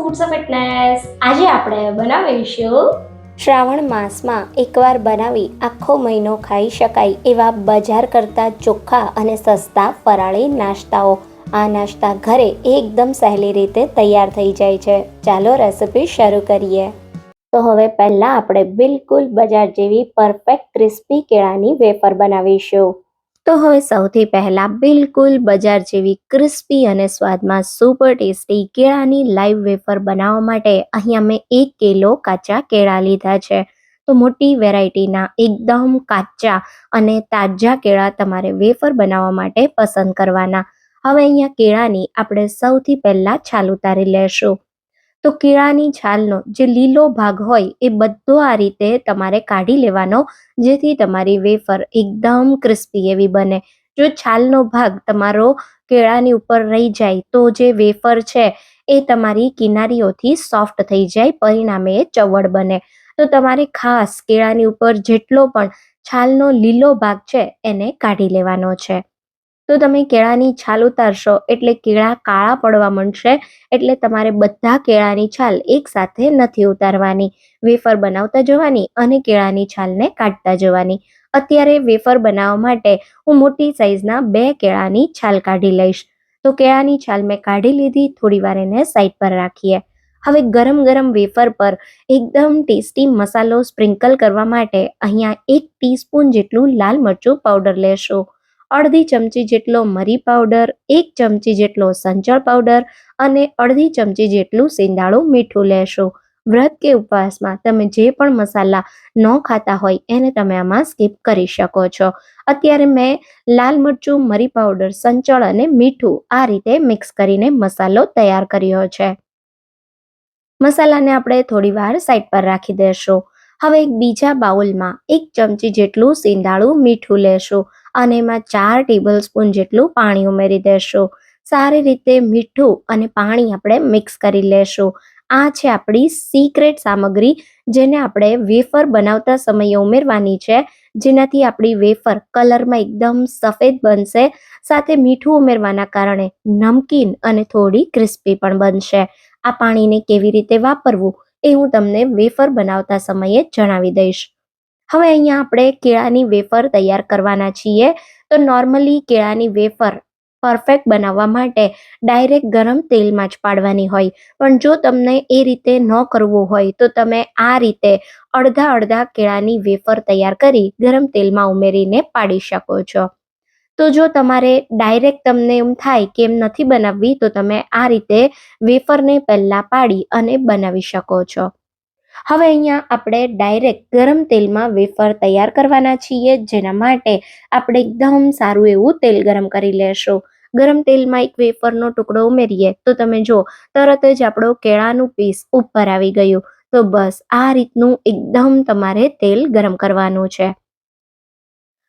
Foods of fitness આજે આપણે બનાવીશું શ્રાવણ માસમાં એકવાર બનાવી આખો મહિનો ખાઈ શકાય એવા બજાર કરતાં ચોખ્ખા અને સસ્તા ફરાળી નાસ્તાઓ. આ નાસ્તા ઘરે એકદમ સહેલી રીતે તૈયાર થઈ જાય છે. ચાલો રેસિપી શરૂ કરીએ. તો હવે પહેલાં આપણે બિલકુલ બજાર જેવી પરફેક્ટ ક્રિસ્પી કેળાની વેફર બનાવીશું. તો હવે સૌથી પહેલાં બિલકુલ બજાર જેવી ક્રિસ્પી અને સ્વાદમાં સુપર ટેસ્ટી કેળાની લાઈવ વેફર બનાવવા માટે અહીંયા મેં એક કિલો કાચા કેળા લીધા છે. તો મોટી વેરાયટીના એકદમ કાચા અને તાજા કેળા તમારે વેફર બનાવવા માટે પસંદ કરવાના. હવે અહીંયા કેળાની આપણે સૌથી પહેલાં છાલ ઉતારી લેશું. તો કેળાની છાલનો જે લીલો ભાગ હોય એ બધો આ રીતે તમારે કાઢી લેવાનો, જેથી તમારી વેફર એકદમ ક્રિસ્પી એવી બને. જો છાલનો ભાગ તમારો કેળાની ઉપર રહી જાય તો જે વેફર છે એ તમારી કિનારીઓથી સોફ્ટ થઈ જાય, પરિણામે એ ચવડ બને. તો તમારે ખાસ કેળાની ઉપર જેટલો પણ છાલનો લીલો ભાગ છે એને કાઢી લેવાનો છે. તો તમે કેળાની છાલ ઉતારશો એટલે કેળા કાળા પડવા માંડશે એટલે તમારે બધા કેળાની છાલ એકસાથે નથી ઉતારવાની. વેફર બનાવતા જવાની અને કેળાની છાલને કાઢતા જવાની. અત્યારે વેફર બનાવવા માટે હું મોટી સાઈઝના બે કેળાની છાલ કાઢી લઈશ. તો કેળાની છાલ મેં કાઢી લીધી, થોડી વાર એને સાઈડ પર રાખીએ. હવે ગરમ ગરમ વેફર પર એકદમ ટેસ્ટી મસાલો સ્પ્રિંકલ કરવા માટે અહીંયા એક ટીસ્પૂન જેટલું લાલ મરચું પાવડર લેશું. અડધી ચમચી જેટલો મરી પાવડર, એક ચમચી જેટલો સંચળ પાવડર અને અડધી ચમચી જેટલું સિંધાળું મીઠું લેશો. વ્રત કે ઉપવાસમાં તમે જે પણ મસાલા ન ખાતા હોય એને તમે આમાં સ્કીપ કરી શકો છો. અત્યારે મેં લાલ મરચું, મરી પાવડર, સંચળ અને મીઠું આ રીતે મિક્સ કરીને મસાલો તૈયાર કર્યો છે. મસાલાને આપણે થોડી વાર સાઈડ પર રાખી દેશું. હવે એક બીજા બાઉલમાં એક ચમચી જેટલું સિંધાળું મીઠું લેશું. અને એમાં ચાર ટેબલ સ્પૂન જેટલું પાણી ઉમેરી દેશું. સારી રીતે મીઠું અને પાણી આપણે મિક્સ કરી લેશું. આ છે આપણી સિક્રેટ સામગ્રી જેને આપણે વેફર બનાવતા સમયે ઉમેરવાની છે. જેનાથી આપણી વેફર કલરમાં એકદમ સફેદ બનશે, સાથે મીઠું ઉમેરવાના કારણે નમકીન અને થોડી ક્રિસ્પી પણ બનશે. આ પાણીને કેવી રીતે વાપરવું એ હું તમને વેફર બનાવતા સમયે જણાવી દઈશ. હવે અહીંયા આપણે કેળાની વેફર તૈયાર કરવાના છીએ. તો નોર્મલી કેળાની વેફર પરફેક્ટ બનાવવા માટે ડાયરેક્ટ ગરમ તેલમાં જ પાડવાની હોય. પણ જો તમને એ રીતે ન કરવું હોય, તો તમે આ રીતે અડધા અડધા કેળાની વેફર તૈયાર કરી ગરમ તેલમાં ઉમેરીને પાડી શકો છો. તો જો તમારે ડાયરેક્ટ તમને એમ થાય કે એમ નથી બનાવવી, તો તમે આ રીતે વેફરને પહેલાં પાડી અને બનાવી શકો છો. હવે અહીંયા આપણે ડાયરેક્ટ ગરમ તેલમાં વેફર તૈયાર કરવાના છીએ, જેના માટે આપણે એકદમ સારું એવું તેલ ગરમ કરી લેશું. ગરમ તેલમાં એક વેફરનો ટુકડો ઉમેરીએ, તો તમે જો તરત જ આપણો કેળાનું પીસ ઉપર આવી ગયું. તો બસ, આ રીતનું એકદમ તમારે તેલ ગરમ કરવાનું છે.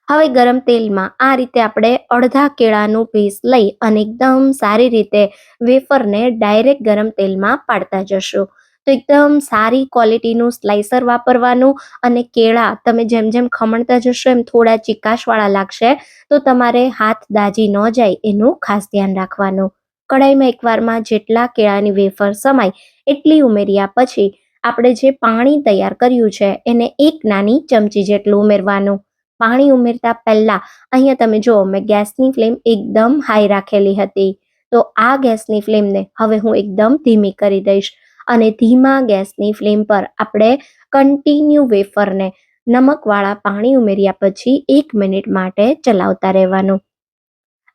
હવે ગરમ તેલમાં આ રીતે આપણે અડધા કેળાનું પીસ લઈ અને એકદમ સારી રીતે વેફરને ડાયરેક્ટ ગરમ તેલમાં પાડતા જશું. તો એકદમ સારી ક્વોલિટીનું સ્લાઇસર વાપરવાનું અને કેળા, તમે જેમ જેમ ખમણતા જશો એમ થોડા ચિકાશવાળા લાગશે, તો તમારે હાથ દાજી ન જાય એનું ખાસ ધ્યાન રાખવાનું. કડાઈમાં એકવારમાં જેટલા કેળાની વેફર સમાય એટલી ઉમેર્યા પછી આપણે જે પાણી તૈયાર કર્યું છે એને એક નાની ચમચી જેટલું ઉમેરવાનું. પાણી ઉમેરતા પહેલા અહીંયા તમે જુઓ, મેં ગેસની ફ્લેમ એકદમ હાઈ રાખેલી હતી. તો આ ગેસની ફ્લેમને હવે હું એકદમ ધીમી કરી દઈશ. અને ધીમા ગેસની ફ્લેમ પર આપણે કન્ટિન્યુ વેફરને નમકવાળા પાણી ઉમેર્યા પછી એક મિનિટ માટે ચલાવતા રહેવાનું.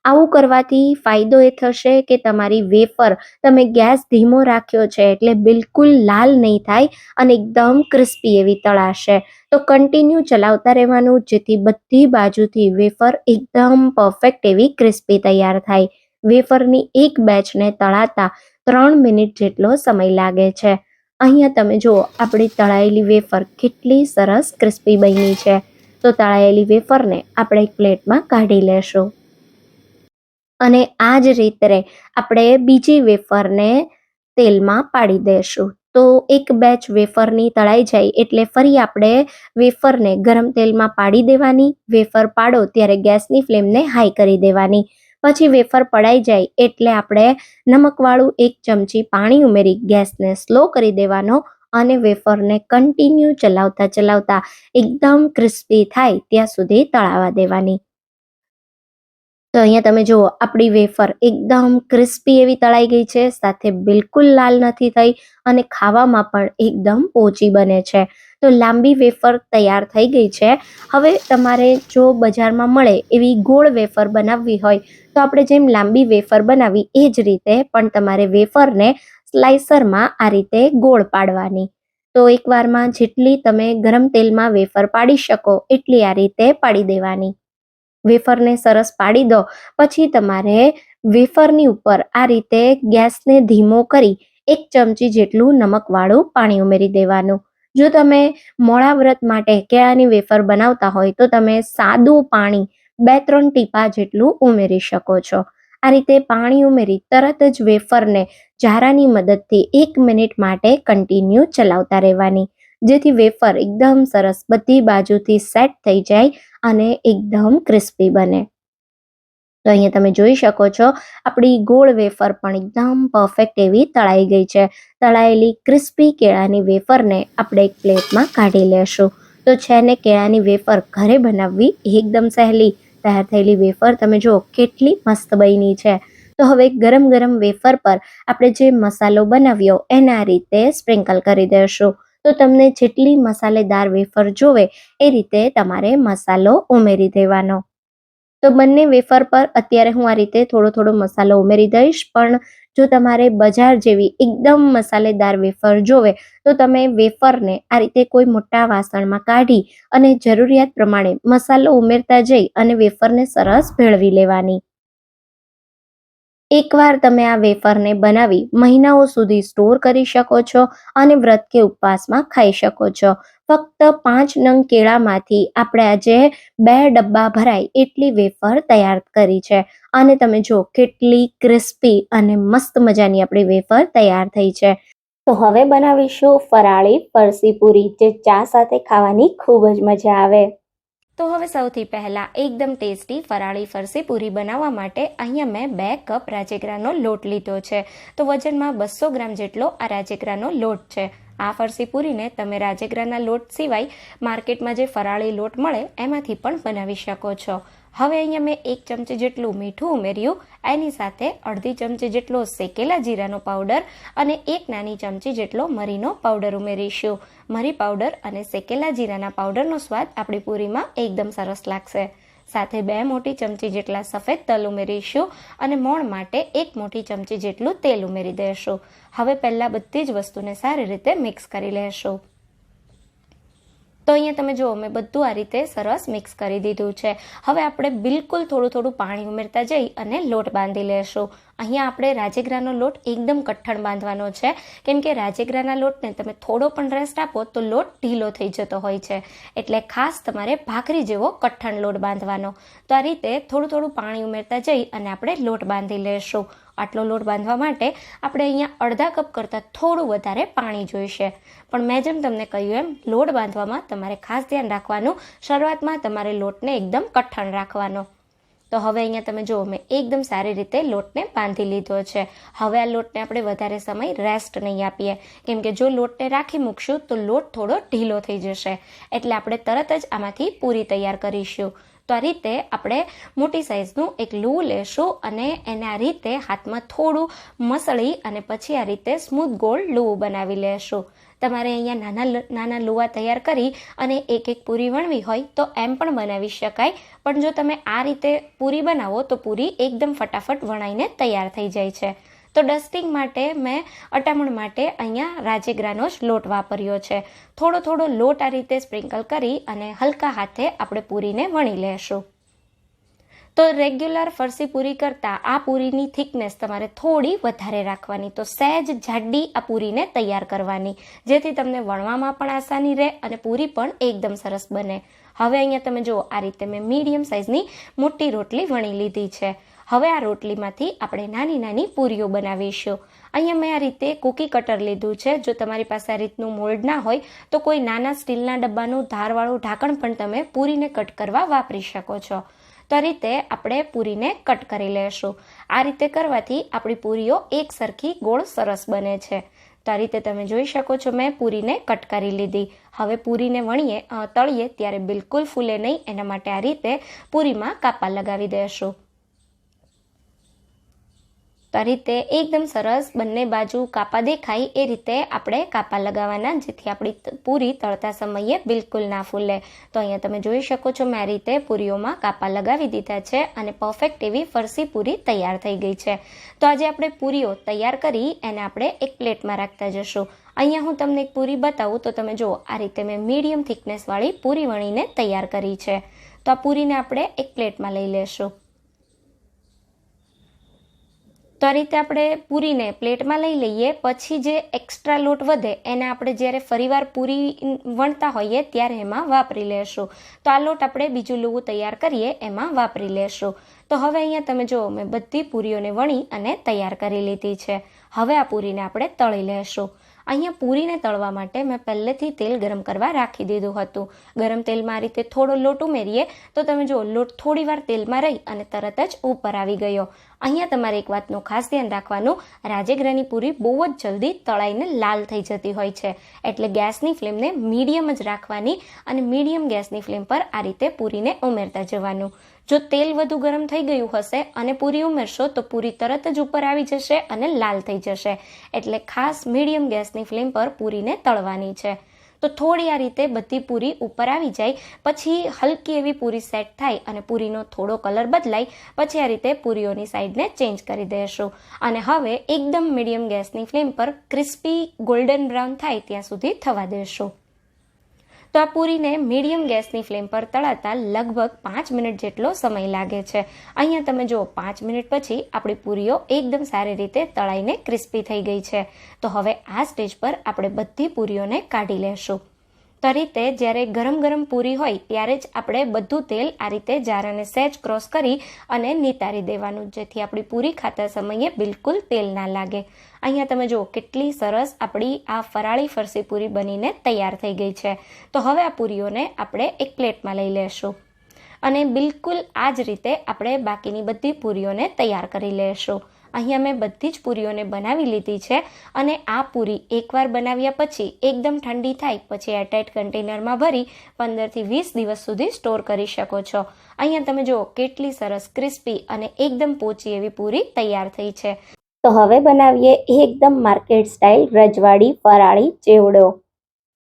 આવું કરવાથી ફાયદો એ થશે કે તમારી વેફર તમે ગેસ ધીમો રાખ્યો છે એટલે બિલકુલ લાલ નહીં થાય અને એકદમ ક્રિસ્પી એવી તળાશે. તો કન્ટિન્યુ ચલાવતા રહેવાનું, જેથી બધી બાજુથી વેફર એકદમ પરફેક્ટ એવી ક્રિસ્પી તૈયાર થાય. વેફરની એક બેચને તળાતા ત્રણ મિનિટ જેટલો સમય લાગે છે. અહીંયા તમે જુઓ, આપણી તળાયેલી વેફર કેટલી સરસ ક્રિસ્પી બની છે. તો તળાયેલી વેફરને આપણે એક પ્લેટમાં કાઢી લેશું. અને આ જ રીતે આપણે બીજી વેફરને તેલમાં પાડી દેશું. તો એક બેચ વેફરની તળાઈ જાય એટલે ફરી આપણે વેફરને ગરમ તેલમાં પાડી દેવાની, વેફર પાડો ત્યારે ગેસની ફ્લેમને હાઈ કરી દેવાની. પછી વેફર પડાઈ જાય એટલે આપણે નમકવાળું એક ચમચી પાણી ઉમેરી ગેસને સ્લો કરી દેવાનો અને વેફરને કન્ટિન્યુ ચલાવતા ચલાવતા એકદમ ક્રિસ્પી થાય ત્યાં સુધી તળાવા દેવાની. તો અહીંયા તમે જુઓ, આપણી વેફર એકદમ ક્રિસ્પી એવી તળાઈ ગઈ છે, સાથે બિલકુલ લાલ નથી થઈ અને ખાવામાં પણ એકદમ પોચી બને છે. તો લાંબી વેફર તૈયાર થઈ ગઈ છે. હવે તમારે જો બજારમાં મળે એવી ગોળ વેફર બનાવવી હોય, તો આપણે જેમ લાંબી વેફર બનાવી, એ જ રીતે પણ તમારે વેફરને સ્લાઇસરમાં આ રીતે ગોળ પાડવાની. તો એકવારમાં જેટલી તમે ગરમ તેલમાં વેફર પાડી શકો, એટલી આ રીતે પાડી દેવાની. વેફરને સરસ પાડી દો, પછી તમારે વેફરની ઉપર આ રીતે ગેસને ધીમો કરી, એક ચમચી જેટલું નમકવાળું પાણી ઉમેરી દેવાનું. જો તમે મોડા વ્રત માટે કેળાની વેફર બનાવતા હોય તો તમે સાદું પાણી બે ત્રણ ટીપા જેટલું ઉમેરી શકો છો. આ રીતે પાણી ઉમેરી તરત જ વેફરને જારાની મદદથી એક મિનિટ માટે કન્ટિન્યુ ચલાવતા રહેવાની. જેથી વેફર એકદમ સરસ બધી બાજુથી સેટ થઈ જાય અને એકદમ ક્રિસ્પી બને. તો અહીંયા તમે જોઈ શકો છો, આપણી ગોળ વેફર પણ એકદમ પરફેક્ટ એવી તળાઈ ગઈ છે. તળાયેલી ક્રિસ્પી કેળાની વેફરને આપણે એક પ્લેટમાં કાઢી લેશું. તો છે ને, કેળાની વેફર ઘરે બનાવવી એકદમ સહેલી તૈયાર થયેલી વેફર. તમે જુઓ, કેટલી મસ્ત બની છે. તો હવે ગરમ ગરમ વેફર પર આપણે જે મસાલો બનાવ્યો એના રીતે સ્પ્રિંકલ કરી દેશું. તો તમને જેટલી મસાલેદાર વેફર જોવે એ રીતે તમારે મસાલો ઉમેરી દેવાનો. તો બંને વેફર પર અત્યારે હું આ રીતે થોડો થોડો મસાલો ઉમેરી દઈશ. પણ જો તમારે બજાર જેવી એકદમ મસાલેદાર વેફર જોવે, તો તમે વેફરને આ રીતે કોઈ મોટા વાસણમાં કાઢી અને જરૂરિયાત પ્રમાણે મસાલો ઉમેરતા જઈ અને વેફરને સરસ ભેળવી લેવાની. એકવાર તમે આ વેફરને બનાવી મહિનાઓ સુધી સ્ટોર કરી શકો છો અને વ્રત કે ઉપવાસમાં ખાઈ શકો છો. ફક્ત પાંચ નંગ કેળામાંથી આપણે આજે બે ડબ્બા ભરાય એટલી વેફર તૈયાર કરી છે. અને તમે જો કેટલી ક્રિસ્પી અને મસ્ત મજાની આપણી વેફર તૈયાર થઈ છે. તો હવે બનાવીશું ફરાળી ફરસી પૂરી જે ચા સાથે ખાવાની ખૂબ જ મજા આવે. તો હવે સૌથી પહેલાં એકદમ ટેસ્ટી ફરાળી ફરસી પૂરી બનાવવા માટે અહીંયા મેં બે કપ રાજેગરાનો લોટ લીધો છે. તો વજનમાં બસો ગ્રામ જેટલો આ રાજેગરાનો લોટ છે. આ ફરસી પૂરીને તમે રાજેગરાના લોટ સિવાય માર્કેટમાં જે ફરાળી લોટ મળે, એમાંથી પણ બનાવી શકો છો. હવે અહીંયા મેં એક ચમચી જેટલું મીઠું ઉમેર્યું, એની સાથે અડધી ચમચી જેટલો શેકેલા જીરાનો પાવડર અને એક નાની ચમચી જેટલો મરીનો પાવડર ઉમેરીશું. મરી પાવડર અને શેકેલા જીરાના પાવડરનો સ્વાદ આપણી પૂરીમાં એકદમ સરસ લાગશે. સાથે બે મોટી ચમચી જેટલા સફેદ તલ ઉમેરીશું અને મોણ માટે એક મોટી ચમચી જેટલું તેલ ઉમેરી દઈશું હવે પહેલાં બધી જ વસ્તુને સારી રીતે મિક્સ કરી લેશું. તો અહીંયા તમે જુઓ, મેં બધું આ રીતે સરસ મિક્સ કરી દીધું છે. હવે આપણે બિલકુલ થોડું થોડું પાણી ઉમેરતા જઈ અને લોટ બાંધી લેશું. અહીંયા આપણે રાજેગરાનો લોટ એકદમ કઠણ બાંધવાનો છે. કેમ કે રાજેગરાના લોટને તમે થોડો પણ રેસ્ટ આપો તો લોટ ઢીલો થઈ જતો હોય છે. એટલે ખાસ તમારે ભાખરી જેવો કઠણ લોટ બાંધવાનો. તો આ રીતે થોડું થોડું પાણી ઉમેરતા જઈ અને આપણે લોટ બાંધી લેશું. આટલો લોટ બાંધવા માટે આપણે અહીંયા અડધા કપ કરતાં થોડું વધારે પાણી જોઈશે. પણ મેં જેમ તમને કહ્યું એમ, લોટ બાંધવામાં તમારે ખાસ ધ્યાન રાખવાનું. શરૂઆતમાં તમારે લોટને એકદમ કઠણ રાખવાનો. તો હવે અહીંયા તમે જુઓ, મેં એકદમ સારી રીતે લોટને બાંધી લીધો છે. હવે આ લોટને આપણે વધારે સમય રેસ્ટ નહીં આપીએ. કેમ કે જો લોટને રાખી મૂકશું તો લોટ થોડો ઢીલો થઈ જશે. એટલે આપણે તરત જ આમાંથી પૂરી તૈયાર કરીશું. તો આ રીતે આપણે મોટી સાઇઝનું એક લૂ લેશું અને એને આ રીતે હાથમાં થોડું મસળી અને પછી આ રીતે સ્મૂથ ગોળ લૂ બનાવી લેશું. તમારે અહીંયા નાના નાના લુવા તૈયાર કરી અને એક એક પૂરી વણવી હોય તો એમ પણ બનાવી શકાય. પણ જો તમે આ રીતે પૂરી બનાવો તો પૂરી એકદમ ફટાફટ વણાઈને તૈયાર થઈ જાય છે. તો ડસ્ટિંગ માટે મેં અટામણ માટે અહીંયા રાજેગ્રાનો જ લોટ વાપર્યો છે. થોડો થોડો લોટ આ રીતે સ્પ્રિંકલ કરી અને હલકા હાથે આપણે પૂરીને વણી લેશું. તો રેગ્યુલર ફરસી પૂરી કરતાં આ પૂરીની થિકનેસ તમારે થોડી વધારે રાખવાની. તો સહેજ જાડી આ પૂરીને તૈયાર કરવાની, જેથી તમને વણવામાં પણ આસાની રહે અને પૂરી પણ એકદમ સરસ બને. હવે અહીંયા તમે જુઓ, આ રીતે મેં મીડિયમ સાઇઝની મોટી રોટલી વણી લીધી છે. હવે આ રોટલીમાંથી આપણે નાની નાની પૂરીઓ બનાવીશું. અહીંયા મેં આ રીતે કૂકી કટર લીધું છે. જો તમારી પાસે આ રીતનું મોલ્ડ ના હોય, તો કોઈ નાના સ્ટીલના ડબ્બાનું ધારવાળું ઢાંકણ પણ તમે પૂરીને કટ કરવા વાપરી શકો છો. તો આ રીતે આપણે પૂરીને કટ કરી લેશું. આ રીતે કરવાથી આપણી પૂરીઓ એક સરખી ગોળ સરસ બને છે. તો આ રીતે તમે જોઈ શકો છો મેં પૂરીને કટ કરી લીધી. હવે પૂરીને વણીએ તળીએ, ત્યારે બિલકુલ ફૂલે નહીં. એના માટે આ રીતે પૂરીમાં કાપા લગાવી દેશું. રીતે એકદમ સરસ બંને બાજુ કાપા દેખાય એ રીતે આપણે કાપા લગાવવાના, જેથી આપણી પૂરી તળતા સમયે બિલકુલ ના ફૂલે. તો અહીંયા તમે જોઈ શકો છો મેં આ રીતે પૂરીઓમાં કાપા લગાવી દીધા છે અને પરફેક્ટ એવી ફરસી પૂરી તૈયાર થઈ ગઈ છે. તો આજે આપણે પૂરીઓ તૈયાર કરી એને આપણે એક પ્લેટમાં રાખતા જશું. અહીંયા હું તમને એક પૂરી બતાવું, તો તમે જુઓ, આ રીતે મેં મીડિયમ થિકનેસવાળી પૂરી વણીને તૈયાર કરી છે. તો આ પૂરીને આપણે એક પ્લેટમાં લઈ લેશું. તો આ રીતે આપણે પૂરીને પ્લેટમાં લઈ લઈએ. પછી જે એક્સ્ટ્રા લોટ વધે, એને આપણે જ્યારે ફરીવાર પૂરી વણતા હોઈએ ત્યારે એમાં વાપરી લેશું. તો આ લોટ આપણે બીજું લોવું તૈયાર કરીએ, એમાં વાપરી લેશું. તો હવે અહીંયા તમે જુઓ, મેં બધી પૂરીઓને વણી અને તૈયાર કરી લીધી છે. હવે આ પૂરીને આપણે તળી લેશું. અહીંયા પૂરીને તળવા માટે મેં પહેલેથી તેલ ગરમ કરવા રાખી દીધું હતું. ગરમ તેલમાં આ રીતે થોડો લોટ ઉમેરીએ, તો તમે જુઓ, લોટ થોડી વાર તેલમાં રહી અને તરત જ ઉપર આવી ગયો. અહીંયા તમારે એક વાતનું ખાસ ધ્યાન રાખવાનું રાજેગ્રહની પૂરી બહુ જ જલ્દી તળાઈને લાલ થઈ જતી હોય છે. એટલે ગેસની ફ્લેમને મીડિયમ જ રાખવાની અને મીડિયમ ગેસની ફ્લેમ પર આ રીતે પૂરીને ઉમેરતા જવાનું. જો તેલ વધુ ગરમ થઈ ગયું હશે અને પૂરી ઉમેરશો તો પૂરી તરત જ ઉપર આવી જશે અને લાલ થઈ જશે. એટલે ખાસ મીડિયમ ગેસની ફ્લેમ પર પૂરીને તળવાની છે. તો થોડી આ રીતે બધી પૂરી ઉપર આવી જાય, પછી હલકી એવી પૂરી સેટ થાય અને પૂરીનો થોડો કલર બદલાય, પછી આ રીતે પૂરીઓની સાઈડને ચેન્જ કરી દેશું. અને હવે એકદમ મીડિયમ ગેસની ફ્લેમ પર ક્રિસ્પી ગોલ્ડન બ્રાઉન થાય ત્યાં સુધી થવા દેશું. તો આ પૂરીને મીડિયમ ગેસની ફ્લેમ પર તળાતા લગભગ પાંચ મિનિટ જેટલો સમય લાગે છે. અહીંયા તમે જુઓ, પાંચ મિનિટ પછી આપણી પૂરીઓ એકદમ સારી રીતે તળાઈને ક્રિસ્પી થઈ ગઈ છે. તો હવે આ સ્ટેજ પર આપણે બધી પૂરીઓને કાઢી લેશું. તો રીતે જ્યારે ગરમ ગરમ પૂરી હોય, ત્યારે જ આપણે બધું તેલ આ રીતે જારાને સહેજ ક્રોસ કરી અને નિતારી દેવાનું, જેથી આપણી પૂરી ખાતા સમયે બિલકુલ તેલ ના લાગે. અહીંયા તમે જુઓ, કેટલી સરસ આપણી આ ફરાળી ફરસી પૂરી બનીને તૈયાર થઈ ગઈ છે. તો હવે આ પૂરીઓને આપણે એક પ્લેટમાં લઈ લેશું. અને બિલકુલ આ જ રીતે આપણે બાકીની બધી પૂરીઓને તૈયાર કરી લેશું. અહીંયા મેં બધી જ પૂરીઓને બનાવી લીધી છે અને આ પૂરી એકવાર બનાવ્યા પછી એકદમ ઠંડી થાય, પછી એરટાઇટ કન્ટેનરમાં ભરી પંદરથી વીસ દિવસ સુધી સ્ટોર કરી શકો છો. અહીંયા તમે જુઓ, કેટલી સરસ ક્રિસ્પી અને એકદમ પોચી એવી પૂરી તૈયાર થઈ છે. તો હવે બનાવીએ એકદમ માર્કેટ સ્ટાઇલ રજવાડી ફરાળી ચેવડો.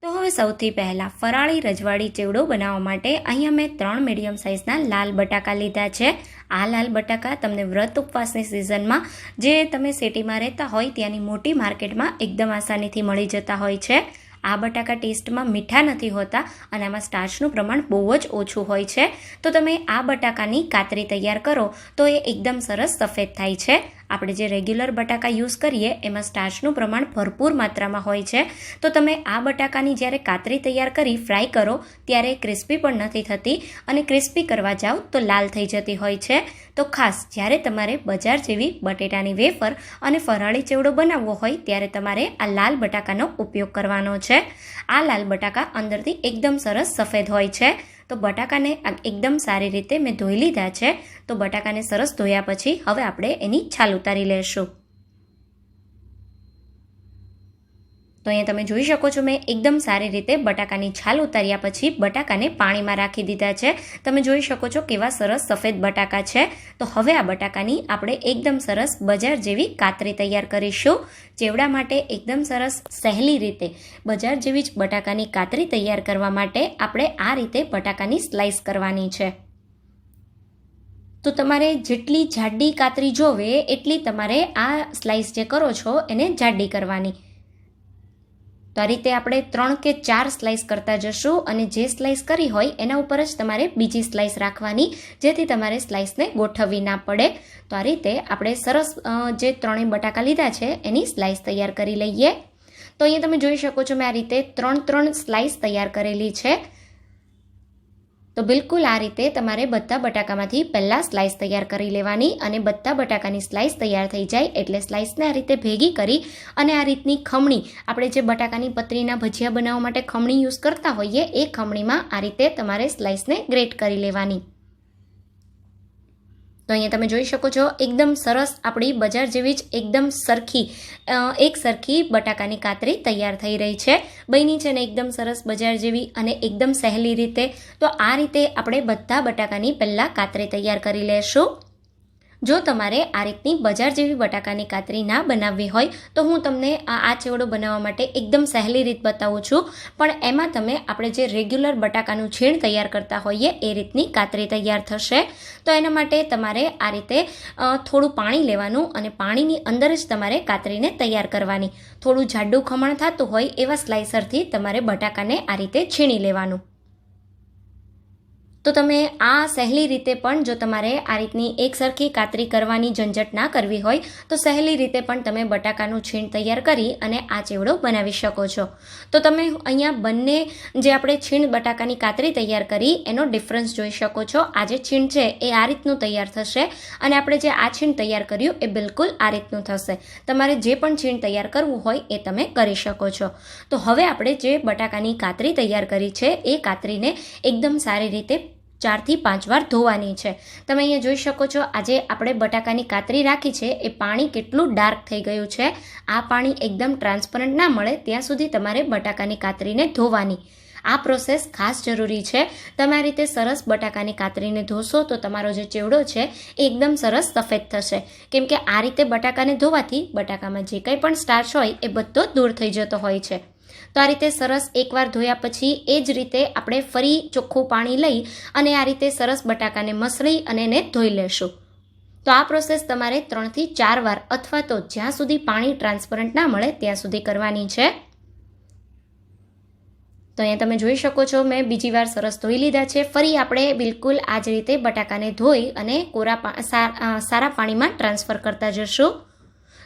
તો હવે સૌથી પહેલાં ફરાળી રજવાડી ચેવડો બનાવવા માટે અહીંયા મેં ત્રણ મીડિયમ સાઇઝના લાલ બટાકા લીધા છે. આ લાલ બટાકા તમને વ્રત ઉપવાસની સિઝનમાં જે તમે સિટીમાં રહેતા હોય ત્યાંની મોટી માર્કેટમાં એકદમ આસાનીથી મળી જતા હોય છે. આ બટાકા ટેસ્ટમાં મીઠા નથી હોતા અને આમાં સ્ટાર્ચનું પ્રમાણ બહુ જ ઓછું હોય છે. તો તમે આ બટાકાની કાતરી તૈયાર કરો તો એ એકદમ સરસ સફેદ થાય છે. આપણે જે રેગ્યુલર બટાકા યુઝ કરીએ, એમાં સ્ટાર્ચનું પ્રમાણ ભરપૂર માત્રામાં હોય છે. તો તમે આ બટાકાની જ્યારે કાતરી તૈયાર કરી, ફ્રાય કરો, ત્યારે ક્રિસ્પી પણ નથી થતી અને ક્રિસ્પી કરવા જાઓ તો લાલ થઈ જતી હોય છે. તો ખાસ જ્યારે તમારે બજાર જેવી બટેટાની વેફર અને ફરાળી ચેવડો બનાવવો હોય, ત્યારે તમારે આ લાલ બટાકાનો ઉપયોગ કરવાનો છે. આ લાલ બટાકા અંદરથી એકદમ સરસ સફેદ હોય છે. તો બટાકાને એકદમ સારી રીતે મેં ધોઈ લીધા છે. તો બટાકાને સરસ ધોયા પછી હવે આપણે એની છાલ ઉતારી લેશું. તો અહીંયા તમે જોઈ શકો છો મેં એકદમ સારી રીતે બટાકાની છાલ ઉતાર્યા પછી બટાકાને પાણીમાં રાખી દીધા છે. તમે જોઈ શકો છો કેવા સરસ સફેદ બટાકા છે. તો હવે આ બટાકાની આપણે એકદમ સરસ બજાર જેવી કાતરી તૈયાર કરીશું. ચેવડા માટે એકદમ સરસ સહેલી રીતે બજાર જેવી જ બટાકાની કાતરી તૈયાર કરવા માટે આપણે આ રીતે બટાકાની સ્લાઇસ કરવાની છે. તો તમારે જેટલી જાડી કાતરી જોવે એટલી તમારે આ સ્લાઇસ જે કરો છો એને જાડી કરવાની. તો આ રીતે આપણે ત્રણ કે ચાર સ્લાઇસ કરતા જશું અને જે સ્લાઇસ કરી હોય એના ઉપર જ તમારે બીજી સ્લાઇસ રાખવાની, જેથી તમારે સ્લાઇસને ગોઠવવી ના પડે. તો આ રીતે આપણે સરસ જે ત્રણેય બટાકા લીધા છે એની સ્લાઇસ તૈયાર કરી લઈએ. તો અહીંયા તમે જોઈ શકો છો મેં આ રીતે ત્રણ ત્રણ સ્લાઇસ તૈયાર કરેલી છે. તો બિલકુલ આ રીતે તમારે બધા બટાકામાંથી પહેલાં સ્લાઇસ તૈયાર કરી લેવાની અને બધા બટાકાની સ્લાઇસ તૈયાર થઈ જાય એટલે સ્લાઇસને આ રીતે ભેગી કરી અને આ રીતની ખમણી, આપણે જે બટાકાની પતરીના ભજીયા બનાવવા માટે ખમણી યુઝ કરતા હોઈએ, એ ખમણીમાં આ રીતે તમારે સ્લાઇસને ગ્રેટ કરી લેવાની. તો અહીંયા તમે જોઈ શકો છો, એકદમ સરસ આપણી બજાર જેવી જ એકદમ સરખી એક સરખી બટાકાની કાતરી તૈયાર થઈ રહી છે. બની છે ને એકદમ સરસ બજાર જેવી અને એકદમ સહેલી રીતે. તો આ રીતે આપણે બધા બટાકાની પહેલાં કાતરી તૈયાર કરી લેશું. જો તમારે આ રીતની બજાર જેવી બટાકાની કાતરી ના બનાવવી હોય, તો હું તમને આ ચેવડો બનાવવા માટે એકદમ સહેલી રીત બતાવું છું. પણ એમાં તમે આપણે જે રેગ્યુલર બટાકાનું છીણ તૈયાર કરતા હોઈએ, એ રીતની કાતરી તૈયાર થશે. તો એના માટે તમારે આ રીતે થોડું પાણી લેવાનું અને પાણીની અંદર જ તમારે કાતરીને તૈયાર કરવાની. થોડું જાડું ખમણ થતું હોય એવા સ્લાઇસરથી તમારે બટાકાને આ રીતે છીણી લેવાનું. તો તમે આ સહેલી રીતે પણ જો તમારે આ રીતની એક સરખી કાતરી કરવાની ઝંઝટ ના કરવી હોય, તો સહેલી રીતે પણ તમે બટાકાનું છીણ તૈયાર કરી અને આ ચેવડો બનાવી શકો છો. તો તમે અહીંયા બંને જે આપણે છીણ બટાકાની કાતરી તૈયાર કરી, એનો ડિફરન્સ જોઈ શકો છો. આ જે છીણ છે, એ આ રીતનું તૈયાર થશે અને આપણે જે આ છીણ તૈયાર કર્યું, એ બિલકુલ આ રીતનું થશે. તમારે જે પણ છીણ તૈયાર કરવું હોય, એ તમે કરી શકો છો. તો હવે આપણે જે બટાકાની કાતરી તૈયાર કરી છે, એ કાતરીને એકદમ સારી રીતે ચારથી પાંચ વાર ધોવાની છે. તમે અહીંયા જોઈ શકો છો, આજે આપણે બટાકાની કાતરી રાખી છે, એ પાણી કેટલું ડાર્ક થઈ ગયું છે. આ પાણી એકદમ ટ્રાન્સપરન્ટ ના મળે, ત્યાં સુધી તમારે બટાકાની કાતરીને ધોવાની. આ પ્રોસેસ ખાસ જરૂરી છે. તમે આ રીતે સરસ બટાકાની કાતરીને ધોશો તો તમારો જે ચેવડો છે, એ એકદમ સરસ સફેદ થશે. કેમ કે આ રીતે બટાકાને ધોવાથી બટાકામાં જે કંઈ પણ સ્ટાર્ચ હોય, એ બધો દૂર થઈ જતો હોય છે. તો આ રીતે સરસ એકવાર ધોયા પછી એ જ રીતે આપણે ફરી ચોખ્ખું પાણી લઈ અને આ રીતે સરસ બટાકાને મસળી અને એને ધોઈ લેશું. તો આ પ્રોસેસ તમારે ત્રણથી ચાર વાર અથવા તો જ્યાં સુધી પાણી ટ્રાન્સપરન્ટ ના મળે ત્યાં સુધી કરવાની છે. તો અહીંયા તમે જોઈ શકો છો, મેં બીજી વાર સરસ ધોઈ લીધા છે. ફરી આપણે બિલકુલ આ જ રીતે બટાકાને ધોઈ અને કોરા સારા પાણીમાં ટ્રાન્સફર કરતા જશું.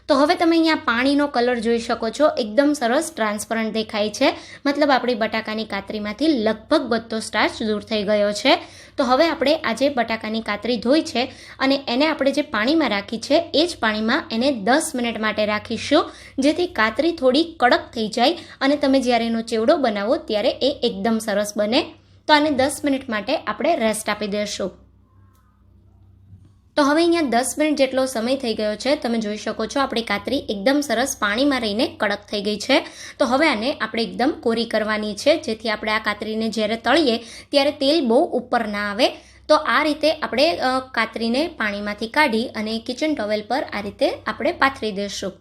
તો હવે તમે અહીંયા પાણીનો કલર જોઈ શકો છો. એકદમ સરસ ટ્રાન્સપરન્ટ દેખાય છે. મતલબ આપણી બટાકાની કાતરીમાંથી લગભગ બધો સ્ટાર્ચ દૂર થઈ ગયો છે. તો હવે આપણે આજે બટાકાની કાતરી ધોઈ છે અને એને આપણે જે પાણીમાં રાખી છે, એ જ પાણીમાં એને દસ મિનિટ માટે રાખીશું, જેથી કાતરી થોડી કડક થઈ જાય અને તમે જ્યારે એનો ચેવડો બનાવો ત્યારે એ એકદમ સરસ બને. તો આને દસ મિનિટ માટે આપણે રેસ્ટ આપી દઈશું તો હવે અહીંયા દસ મિનિટ જેટલો સમય થઈ ગયો છે, તમે જોઈ શકો છો આપણી કાતરી એકદમ સરસ પાણીમાં રહીને કડક થઈ ગઈ છે. તો હવે આને આપણે એકદમ કોરી કરવાની છે, જેથી આપણે આ કાતરીને જ્યારે તળીએ ત્યારે તેલ બહુ ઉપર ના આવે. તો આ રીતે આપણે કાતરીને પાણીમાંથી કાઢી અને કિચન ટોવેલ પર આ રીતે આપણે પાથરી દઈશું.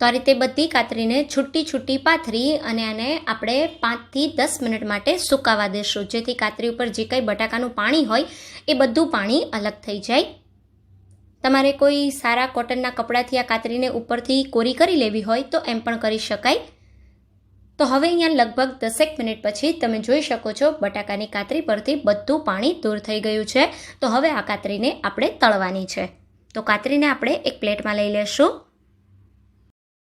તો આ રીતે બધી કાતરીને છૂટી છૂટી પાથરી અને આને આપણે પાંચથી દસ મિનિટ માટે સુકાવા દેશું. જેથી કાતરી ઉપર જે કંઈ બટાકાનું પાણી હોય, એ બધું પાણી અલગ થઈ જાય. તમારે કોઈ સારા કોટનના કપડાથી આ કાતરીને ઉપરથી કોરી કરી લેવી હોય તો એમ પણ કરી શકાય. તો હવે અહીંયા લગભગ દસેક મિનિટ પછી તમે જોઈ શકો છો બટાકાની કાતરી પરથી બધું પાણી દૂર થઈ ગયું છે. તો હવે આ કાતરીને આપણે તળવાની છે. તો કાતરીને આપણે એક પ્લેટમાં લઈ લેશું.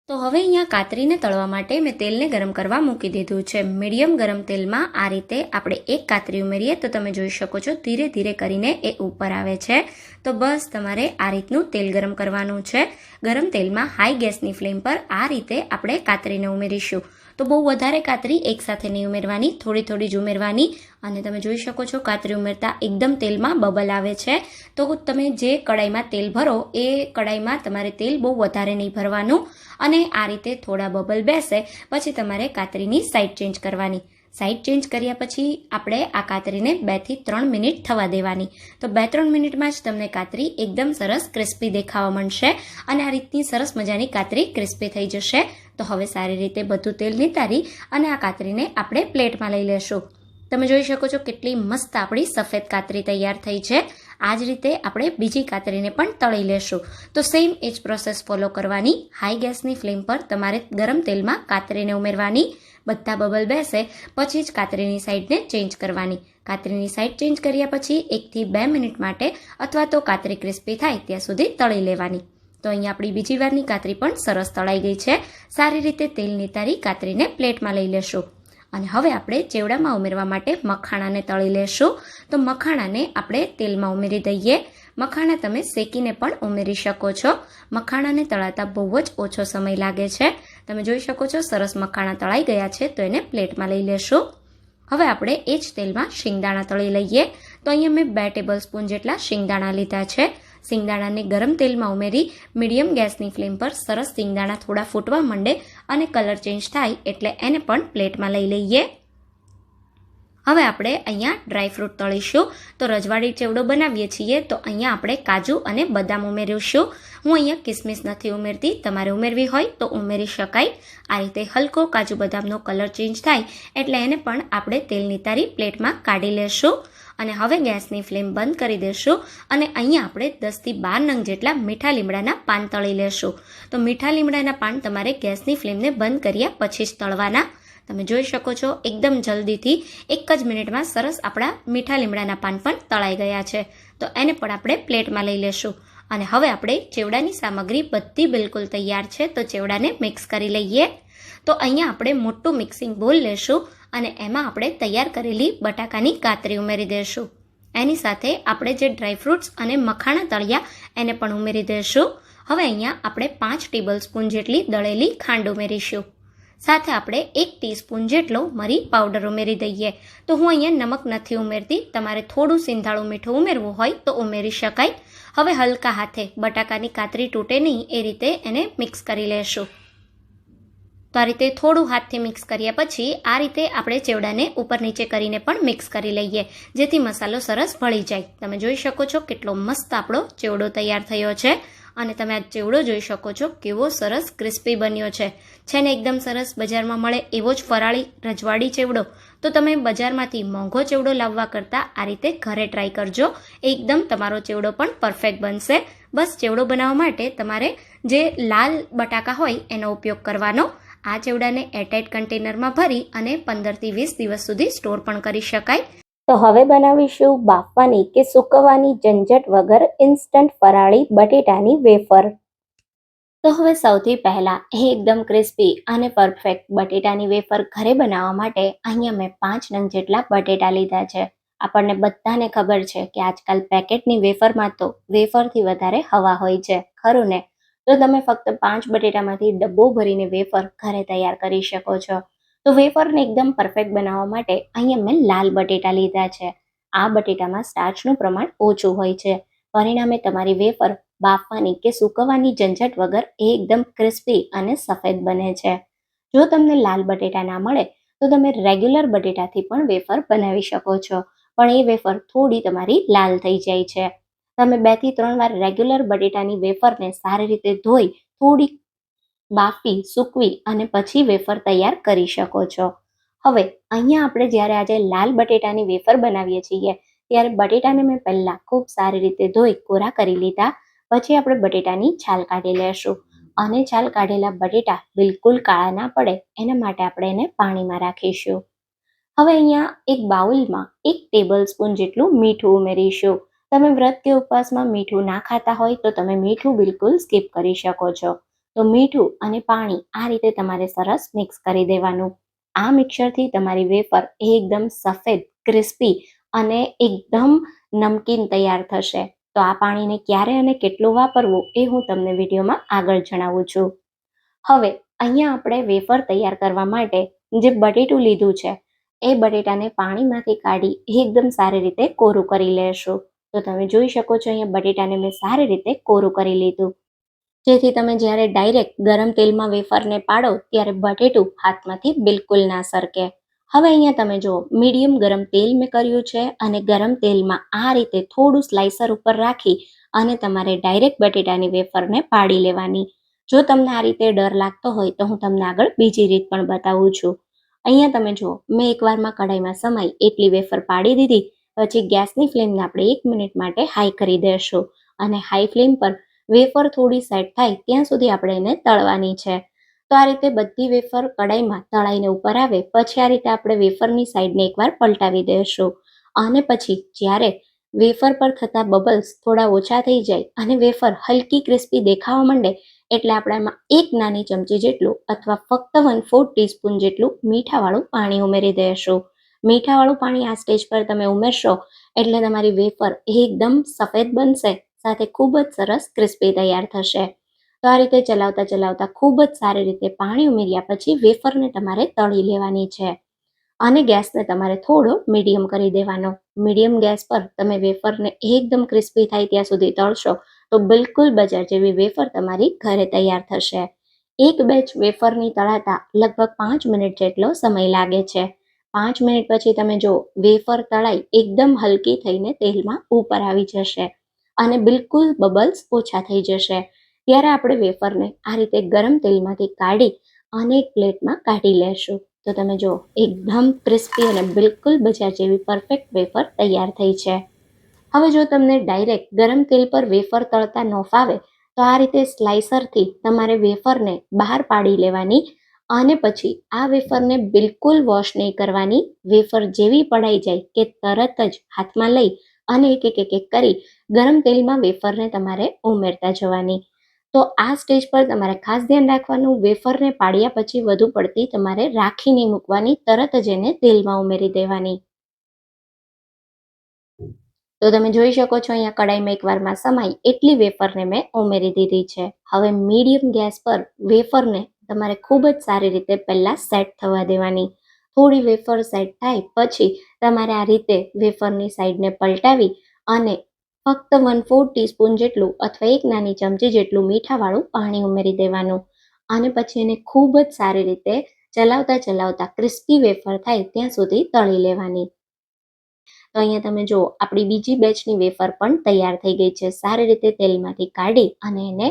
તો હવે અહીંયા કાતરીને તળવા માટે મેં તેલને ગરમ કરવા મૂકી દીધું છે. મીડિયમ ગરમ તેલમાં આ રીતે આપણે એક કાતરી ઉમેરીએ તો તમે જોઈ શકો છો ધીરે ધીરે કરીને એ ઉપર આવે છે. તો બસ તમારે આ રીતનું તેલ ગરમ કરવાનું છે. ગરમ તેલમાં હાઈ ગેસની ફ્લેમ પર આ રીતે આપણે કાતરીને ઉમેરીશું. તો બહુ વધારે કાતરી એકસાથે નહીં ઉમેરવાની, થોડી થોડી જ ઉમેરવાની. અને તમે જોઈ શકો છો, કાતરી ઉમેરતા એકદમ તેલમાં બબલ આવે છે. તો તમે જે કડાઈમાં તેલ ભરો, એ કડાઈમાં તમારે તેલ બહુ વધારે નહીં ભરવાનું. અને આ રીતે થોડા બબલ બેસે, પછી તમારે કાતરીની સાઈડ ચેન્જ કરવાની. સાઈડ ચેન્જ કર્યા પછી આપણે આ કાતરીને બેથી ત્રણ મિનિટ થવા દેવાની. તો બે ત્રણ મિનિટમાં જ તમને કાતરી એકદમ સરસ ક્રિસ્પી દેખાવા મળશે અને આ રીતની સરસ મજાની કાતરી ક્રિસ્પી થઈ જશે. તો હવે સારી રીતે બધું તેલ નિતારી અને આ કાતરીને આપણે પ્લેટમાં લઈ લેશું. તમે જોઈ શકો છો કેટલી મસ્ત આપણી સફેદ કાતરી તૈયાર થઈ છે. આ જ રીતે આપણે બીજી કાતરીને પણ તળી લેશું. તો સેમ એ જ પ્રોસેસ ફોલો કરવાની. હાઈ ગેસની ફ્લેમ પર તમારે ગરમ તેલમાં કાતરીને ઉમેરવાની. બધા બબલ બેસે, પછી જ કાતરીની સાઈડને ચેન્જ કરવાની. કાતરીની સાઈડ ચેન્જ કર્યા પછી એકથી બે મિનિટ માટે અથવા તો કાતરી ક્રિસ્પી થાય ત્યાં સુધી તળી લેવાની. તો અહીં આપણી બીજી વારની કાતરી પણ સરસ તળાઈ ગઈ છે. સારી રીતે તેલ નિતારી કાતરીને પ્લેટમાં લઈ લેશું. અને હવે આપણે ચેવડામાં ઉમેરવા માટે મખાણાને તળી લેશું. તો મખાણાને આપણે તેલમાં ઉમેરી દઈએ. મખાણા તમે શેકીને પણ ઉમેરી શકો છો. મખાણાને તળાતા બહુ જ ઓછો સમય લાગે છે. તમે જોઈ શકો છો, સરસ મખાણા તળાઈ ગયા છે, તો એને પ્લેટમાં લઈ લેશું. હવે આપણે એ જ તેલમાં શિંગદાણા તળી લઈએ. તો અહીંયા મેં બે ટેબલ સ્પૂન જેટલા શિંગદાણા લીધા છે. શિંગદાણાને ગરમ તેલમાં ઉમેરી મીડિયમ ગેસની ફ્લેમ પર સરસ શિંગદાણા થોડા ફૂટવા માંડે અને કલર ચેન્જ થાય એટલે એને પણ પ્લેટમાં લઈ લઈએ. હવે આપણે અહીંયા ડ્રાયફ્રૂટ તળીશું. તો રજવાડી ચેવડો બનાવીએ છીએ, તો અહીંયા આપણે કાજુ અને બદામ ઉમેરીશું. હું અહીંયા કિસમિસ નથી ઉમેરતી. તમારે ઉમેરવી હોય તો ઉમેરી શકાય. આ રીતે હલકો કાજુ બદામનો કલર ચેન્જ થાય એટલે એને પણ આપણે તેલની તારી પ્લેટમાં કાઢી લેશું અને હવે ગેસની ફ્લેમ બંધ કરી દેશું અને અહીંયા આપણે દસથી બાર નંગ જેટલા મીઠા લીમડાના પાન તળી લેશું. તો મીઠા લીમડાના પાન તમારે ગેસની ફ્લેમને બંધ કર્યા પછી જ તળવાના. તમે જોઈ શકો છો એકદમ જલ્દીથી એક જ મિનિટમાં સરસ આપણા મીઠા લીમડાના પાન પણ તળાઈ ગયા છે. તો એને પણ આપણે પ્લેટમાં લઈ લેશું. અને હવે આપણે ચેવડાની સામગ્રી બધી બિલકુલ તૈયાર છે, તો ચેવડાને મિક્સ કરી લઈએ. તો અહીંયા આપણે મોટું મિક્સિંગ બોલ લેશું અને એમાં આપણે તૈયાર કરેલી બટાકાની કાતરી ઉમેરી દઈશું એની સાથે આપણે જે ડ્રાયફ્રૂટ્સ અને મખાણા તળિયા, એને પણ ઉમેરી દઈશું હવે અહીંયા આપણે પાંચ ટેબલ સ્પૂન જેટલી દળેલી ખાંડ ઉમેરીશું. સાથે આપણે એક ટીસ્પૂન જેટલો મરી પાવડર ઉમેરી દઈએ. તો હું અહીંયા નમક નથી ઉમેરતી, તમારે થોડું સિંધાળું મીઠું ઉમેરવું હોય તો ઉમેરી શકાય. હવે હલકા હાથે બટાકાની કાતરી તૂટે નહીં, એ રીતે એને મિક્સ કરી લેશું. તો આ રીતે થોડું હાથથી મિક્સ કર્યા પછી આ રીતે આપણે ચેવડાને ઉપર નીચે કરીને પણ મિક્સ કરી લઈએ, જેથી મસાલો સરસ ભળી જાય. તમે જોઈ શકો છો કેટલો મસ્ત આપણો ચેવડો તૈયાર થયો છે અને તમે આ ચેવડો જોઈ શકો છો કેવો સરસ ક્રિસ્પી બન્યો છે. છે ને એકદમ સરસ બજારમાં મળે એવો જ ફરાળી રજવાડી ચેવડો તો તમે બજારમાંથી મોંઘો ચેવડો લાવવા કરતાં આ રીતે ઘરે ટ્રાય કરજો. એકદમ તમારો ચેવડો પણ પરફેક્ટ બનશે. બસ ચેવડો બનાવવા માટે તમારે જે લાલ બટાકા હોય એનો ઉપયોગ કરવાનો. આ ચેવડાને એરટાઇટ કન્ટેનરમાં ભરી અને પંદરથી વીસ દિવસ સુધી સ્ટોર પણ કરી શકાય. તો હવે બનાવીશું બાફવાની કે સૂકવવાની ઝંઝટ વગર ઇન્સ્ટન્ટ ફરાળી બટેટાની વેફર તો હવે સૌથી પહેલાં એ એકદમ ક્રિસ્પી અને પરફેક્ટ બટેટાની વેફર ઘરે બનાવવા માટે અહીંયા મેં પાંચ નંગ જેટલા બટેટા લીધા છે. આપણને બધાને ખબર છે કે આજકાલ પેકેટની વેફરમાં તો વેફરથી વધારે હવા હોય છે, ખરું ને? તો તમે ફક્ત પાંચ બટેટામાંથી ડબ્બો ભરીને વેફર ઘરે તૈયાર કરી શકો છો. તો વેફરને એકદમ પરફેક્ટ બનાવવા માટે અહીંયા મેં લાલ બટેટા લીધા છે. આ બટેટામાં સ્ટાર્ચનું પ્રમાણ ઓછું હોય છે. પરિણામે તમારી વેફર બાફવાની કે સૂકવવાની ઝંઝટ વગર એ એકદમ ક્રિસ્પી અને સફેદ બને છે. જો તમને લાલ બટેટા ના મળે, તો તમે રેગ્યુલર બટેટાથી પણ વેફર બનાવી શકો છો, પણ એ વેફર થોડી તમારી લાલ થઈ જાય છે. તમે બેથી ત્રણ વાર રેગ્યુલર બટેટાની વેફરને સારી રીતે ધોઈ, થોડી બાફી, સૂકવી અને પછી વેફર તૈયાર કરી શકો છો. હવે, અહીંયા આપણે જ્યારે આજે લાલ બટેટાની વેફર બનાવીએ છીએ, ત્યારે બટેટાને મેં પહેલાં ખૂબ સારી રીતે ધોઈ, કોરા કરી લીધા પછી આપણે બટેટાની છાલ કાઢી લેશું. અને છાલ કાઢેલા બટેટા બિલકુલ કાળા ના પડે, એના માટે આપણે એને પાણીમાં રાખીશું. હવે અહીંયા એક બાઉલમાં એક ટેબલ સ્પૂન જેટલું મીઠું ઉમેરીશું. તમે વ્રત કે ઉપવાસમાં મીઠું ના ખાતા હોય તો તમે મીઠું બિલકુલ સ્કીપ કરી શકો છો. તો મીઠું અને પાણી આ રીતે તમારે સરસ મિક્સ કરી દેવાનું. આ મિક્સરથી તમારી વેફર એકદમ સફેદ, ક્રિસ્પી અને એકદમ નમકીન તૈયાર થશે. તો આ પાણીને ક્યારે અને કેટલું વાપરવું એ હું તમને વિડીયોમાં આગળ જણાવું છું. હવે, અહીંયા આપણે વેફર તૈયાર કરવા માટે જે બટેટું લીધું છે, એ બટેટાને પાણીમાંથી કાઢી એકદમ સારી રીતે કોરું કરી લેશું. તો તમે જોઈ શકો છો અહીંયા બટેટાને મેં સારી રીતે કોરું કરી લીધું. જેથી તમે જ્યારે ડાયરેક્ટ ગરમ તેલમાં વેફરને પાડો, ત્યારે બટેટું હાથમાંથી બિલકુલ ના સરકે. હવે અહીંયા તમે જુઓ, મીડિયમ ગરમ તેલ મેં કર્યું છે અને ગરમ તેલમાં આ રીતે થોડું સ્લાઇસર ઉપર રાખી અને તમારે ડાયરેક્ટ બટેટાની વેફરને પાડી લેવાની. જો તમને આ રીતે ડર લાગતો હોય તો હું તમને આગળ બીજી રીત પણ બતાવું છું. અહીંયા તમે જુઓ, મેં એકવારમાં કઢાઈમાં સમાઈ એટલી વેફર પાડી દીધી, પછી ગેસની ફ્લેમને આપણે એક મિનિટ માટે હાઈ કરી દેશું અને હાઈ ફ્લેમ પર વેફર થોડી સેટ થાય ત્યાં સુધી આપણે એને તળવાની છે. તો આ રીતે બધી વેફર કડાઈમાં તળાઈને ઉપર આવે. પછી આ રીતે આપણે વેફરની સાઈડને એકવાર પલટાવી દઈશું. અને પછી જ્યારે વેફર પર થતા બબલ્સ થોડા ઓછા થઈ જાય અને વેફર હલકી ક્રિસ્પી દેખાવા માંડે એટલે આપણે એમાં એક નાની ચમચી જેટલું અથવા ફક્ત વન ફોર્થ ટીસ્પૂન જેટલું મીઠાવાળું પાણી ઉમેરી દેશું મીઠાવાળું પાણી આ સ્ટેજ પર તમે ઉમેરશો એટલે તમારી વેફર એકદમ સફેદ બનશે, સાથે ખૂબ જ સરસ ક્રિસ્પી તૈયાર થશે. તો આ રીતે ચલાવતા ચલાવતા ખૂબ જ સારી રીતે પાણી ઉમેર્યા પછી વેફરને તમારે તળી લેવાની છે. અને ગેસને તમારે થોડો મીડિયમ કરી દેવાનો. મીડિયમ ગેસ પર તમે વેફરને એકદમ ક્રિસ્પી થાય ત્યાં સુધી તળશો તો બિલકુલ બજાર જેવી વેફર તમારી ઘરે તૈયાર થશે. એક બેચ વેફરની તળાતા લગભગ પાંચ મિનિટ જેટલો સમય લાગે છે. પાંચ મિનિટ પછી તમે જો વેફર તળાઈ એકદમ હલકી થઈને તેલમાં ઉપર આવી જશે અને બિલકુલ બબલ્સ ઓછા થઈ જશે. ત્યારે આપણે વેફરને આ રીતે ગરમ તેલમાંથી કાઢી અને એક પ્લેટમાં કાઢી લેશું. તો તમે જો એકદમ ક્રિસ્પી અને બિલકુલ બજાર જેવી પરફેક્ટ વેફર તૈયાર થઈ છે. હવે જો તમને ડાયરેક્ટ ગરમ તેલ પર વેફર તળતા ન ફાવે, તો આ રીતે સ્લાઇસરથી તમારે વેફરને બહાર પાડી લેવાની અને પછી આ વેફરને બિલકુલ વોશ નહીં કરવાની વેફર જેવી પડાઈ જાય કે તરત જ હાથમાં લઈ અને એક એક એક એક કરી ગરમ તેલમાં વેફરને તમારે ઉમેરતા જવાની. તો આ સ્ટેજ પર તમારે ખાસ ધ્યાન રાખવાનું, વેફરને પાડ્યા પછી વધુ પડતી તમારે રાખી નહીં મૂકવાની, તરત જ એને તેલમાં ઉમેરી દેવાની. તો તમે જોઈ શકો છો અહીંયા કડાઈમાં એકવારમાં સમાઈ એટલી વેફરને મેં ઉમેરી દીધી છે. હવે મીડિયમ ગેસ પર વેફરને તમારે ખૂબ જ સારી રીતે પહેલાં સેટ થવા દેવાની. થોડી વેફર સેટ થાય પછી તમારે આ રીતે વેફરની સાઈડને પલટાવી અને ફક્ત વન ફોર ટીસ્પૂન જેટલું અથવા એક નાની ચમચી જેટલું મીઠાવાળું પાણી ઉમેરી દેવાનું. અને પછી એને ખૂબ જ સારી રીતે ચલાવતા ચલાવતા ક્રિસ્પી વેફર થાય ત્યાં સુધી તળી લેવાની. તો અહીંયા તમે જુઓ, આપણી બીજી બેચની વેફર પણ તૈયાર થઈ ગઈ છે. સારી રીતે તેલમાંથી કાઢી અને એને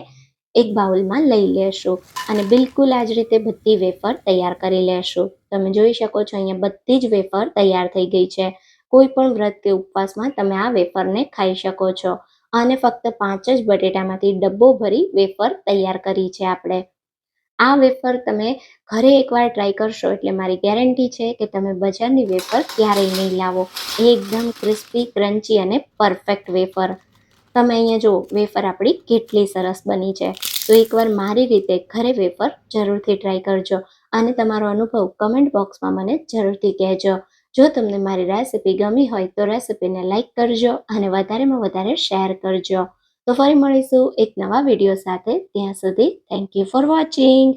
એક બાઉલમાં લઈ લેશું. અને બિલકુલ આ જ રીતે બધી વેફર તૈયાર કરી લેશું. તમે જોઈ શકો છો, અહીંયા બધી જ વેફર તૈયાર થઈ ગઈ છે. કોઈ પણ વ્રત કે ઉપવાસમાં તમે આ વેફરને ખાઈ શકો છો. અને ફક્ત પાંચ જ બટેટામાંથી ડબ્બો ભરી વેફર તૈયાર કરી છે આપણે. આ વેફર તમે ઘરે એકવાર ટ્રાય કરશો એટલે મારી ગેરંટી છે કે તમે બજારની વેફર ક્યારેય નહીં લાવો. એકદમ ક્રિસ્પી, ક્રન્ચી અને પરફેક્ટ વેફર. તમે અહીંયા જુઓ વેફર આપણી કેટલી સરસ બની છે. તો એકવાર મારી રીતે ઘરે વેફર જરૂરથી ટ્રાય કરજો. અને તમારો અનુભવ કમેન્ટ બોક્સમાં મને જરૂરથી કહેજો. જો તમને મારી રેસિપી ગમી હોય તો રેસિપીને લાઇક કરજો અને વધારેમાં વધારે શેર કરજો. તો ફરી મળીશું એક નવા વીડિયો સાથે. ત્યાં સુધી થેન્ક યુ ફોર વોચિંગ